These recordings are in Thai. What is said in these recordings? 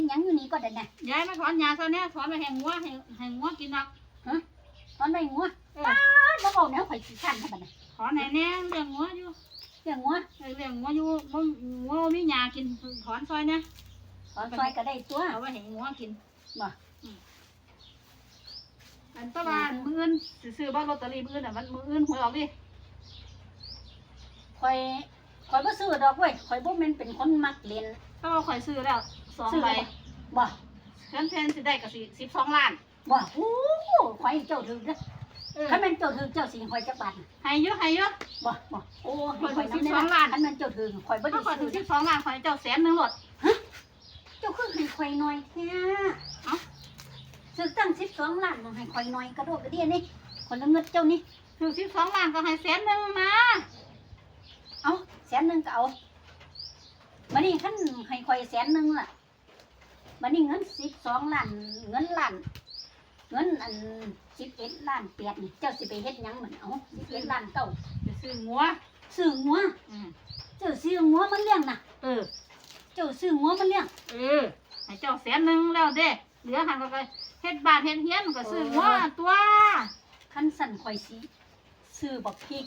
นหยังอยู่นี่ก็ได้น่ะยายมาถอนหญ้าซะเนี่ยถอนไปแห่งงัวให้ให้งัวกินนักตอนไปงัวเออป้าดบ่เอาแนวข่อยขี้คันซะบัดน่ะถอนให้แน่เลี้ยงงัวอยู่เรื่องงัวเออเลี้ยงงัวอยู่บ่งัวบ่มีหญ้ากินถอนซอยเนี่ยตอนซอยก็ได้ตัวเอาไว้ให้งัวกินบ่อืมอันตะวันมื้ออื่นสิซื้อบ้านลอตเตอรี่มื้ออื่นน่ะมันมื้ออื่นหวยออกดิข่อยข่อยบ่ซื้อดอกเว้ยข่อยบ่แม่นเป็นคนมักเล่นถ้าว่าข่อยซื้อแล้ว สองซื้อใบบ่เพิ่นเพิ่นสิได้ก็สิ12ล้าน บ่โอ้ข่อยเจ้าถือเด้อเออคันแม่นเจ้าถือเจ้าสิให้ข่อยจักบาทน่ะให้เยอะให้เยอะบ่บ่โอ้ให้ข่ข่ออยยถืนำอได้12ล้านคันแม่นเจ้าถือข่อยบ่ได้ถ้าข่อยซื้ถืออ12ล้านข่อยให้เจ้าแสนหนึงโลดเจ้าคือให้ข่อยน้อยแท้เอ้า ซื้อตั้ง12ล้านบ่ให้ข่อยน้อยกระโดดกระเดียนี่คนละเงินเจ้านี่ถือ12ล้านก็ให้แสนหนึงมาเอาแสนหนึงก็เอาบัดนี้คันให้ข่อยแสนหนึงล่ะ บัดนี้เงิน12ล้านเงินล้านเงินอัน11ล้านแปดนี่เจ้าสิไปเฮ็ดหยังมันเอา11ล้านเก้าจะซื้องัวซื้องัวอืมเจ้าซื้องัวมันเลี้ยงน่ะเออ เจ้าซื้องัวมันเลี้ยงเออให้เจ้าแสนหนึงแล้วเด้เหลือหันก็ไปเฮ็ดบ้านเฮ็ดเฮียนก็ซื้องัวตัวคันสั่นข่อยสิซื้อบักพริก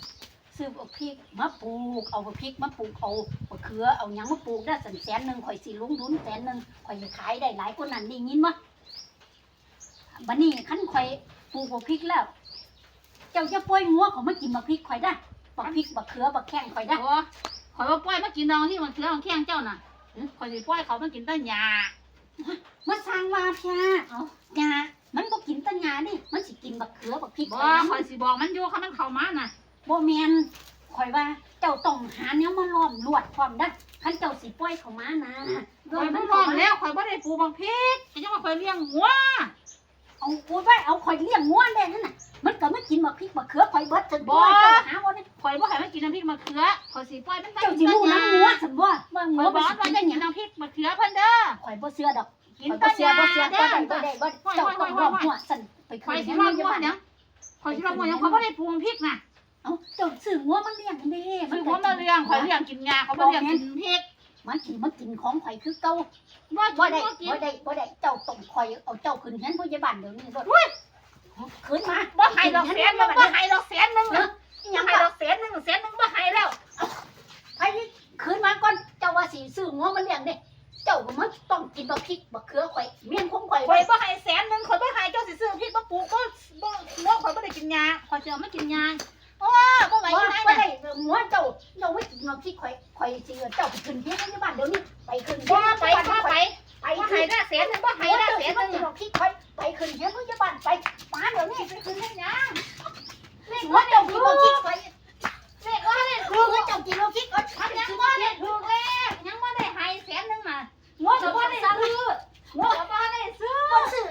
ซื้อบักพริกมาปลูกเอาบักพริกมาปลูกเอาบัก เขือเอาหยังมาปลูกได้สันแสนหนึ่งข่อยสิลงทุนแสนหนึ่งข่อยจะขายได้หลายกว่านั้นได้ยินบ่บัดนี้คันข่อยปลูกบักพริกแล้ว เจ้าจะปล่อยงัวเขามากินบักพริกข่อยได้บักพริกบักเขือบักแข้งข่อยได้โอ้ข่อยว่าปล่อยมากินดองที่มันเถือของแข้งเจ้าน่ะหึข่อยสิปล่อยเขามากินแต่หญ้ามาสร้างว่าเพียเอาหญ้ามันบ่กินแตัหญ้าดิมันสิกินบักเขือบักพริกบ่ข่อยข่อยนำสิบอกมันอยู่คันมันเข้ามาน่ะบ่แม่น ข่อยว่าเจ้าต้องหาแนวมาล้อมลวดพร้อมเด้อคันเจ้าสิปล่อยเขามานะข่อยบ่ร้องแล้วข่อยบ่ได้ปลูกบักพริกก็ยังว่าข่อยเลี้ยงงัวเอากูไว้เอาข่อยเลี้ยงงัวได้นั่นน่ะ มันก็มากินบักพริกบักเขือข่อยเบิดจนบ่เจ้าหาบ่ได้ข่อยบ่ให้มันกินน้ำพริกมะเขือข่อยสิปล่อยมันไปเจ้าสิรู้น้ำงัวซั่นบ่ว่างัข่วอยบบ่อกสิว่ากินจะได้หกิยันงน้ำพริกมะเขือเพิ่นเด้อข่อยบ่เชื่อดอกกินข่อยแต่บ่หเชื่อญ้าบ่เชื่อเด้บ่อได้บ่ได้บ่เจ้าต้องล้อมหัวซั่นไปข่อยขึ้นสิเฮียว่านอยู่งัวบ้านเนี่ยข่อยสิว่างัวเนี่ยข่อยบ่ได้ปลูกพริกน่ะ เอ้าเจ้าซื้องัวมันเลี้ยงเด้มันบ่มาเลี้ยงข่อยเลี้ยงกินหญ้าเขาบ่เลี้ยงกินพริกมันสิมากินของข่อยคือเก่าว่าบ่บ่ได้ได้กินบ่ได้บ่ได้เจ้าต้องข่อยเอาเจ้าขึ้นเฮียนผู้ใหญ่บ้านเดี๋ยวนี้โลดขึ้นมาบ่ให้ดอกแสนหนึงบ่ให้ดอกแสนหนึงเอออิหบ่ยังให้ก็ดอกแสนหนึงแสนหนึงบ่ให้แล้วไปคืนมาก่อนเจ้าว่าสิซื้องัวมันเลี้ยงเด้เจ้าก็มันต้องกินบักพริกบักเขือข่อยเมี่ยงของข่อยข่อไว้ยบ่ให้แสนหนึงข่อยบ่ให้เจ้าสิซื้อพริกมาปลูกบ่บ่งัวข่อยบ่ได้กินหญ้าข่อยสิเอามากินหญ้าโอ้บ่ไห วว่าไหนบ่น่ะได้งัวเจ้าเจ้าไม่กินบักพริกข่อยข่อยสิเอเจ้าไปขึ้นเฮียนในบ้านเดี๋ยวนี้ไปขึ้นบ่เฮียนไปในบ้านบ่ไปไปขึ้ให้นได้แสนหนึงบ่ให้งัวได้เสสินหมานึงนบักพริกข่อยไปขึ้นเฮียนในบ้านไปป้าเดี๋ยวนี้ไปคืนให้หยังงัวเจ้ากินบักพริกข่อยเลขว่าเงัวเจ้ากินบักพริกข่อยทำยังบ่ได้ถูกเลขยังบ่ได้ให้แสนหนึงน่ะงัวเจ้าบ่ได้ซื้องัวก็บ่ได้ซื้อซื้อ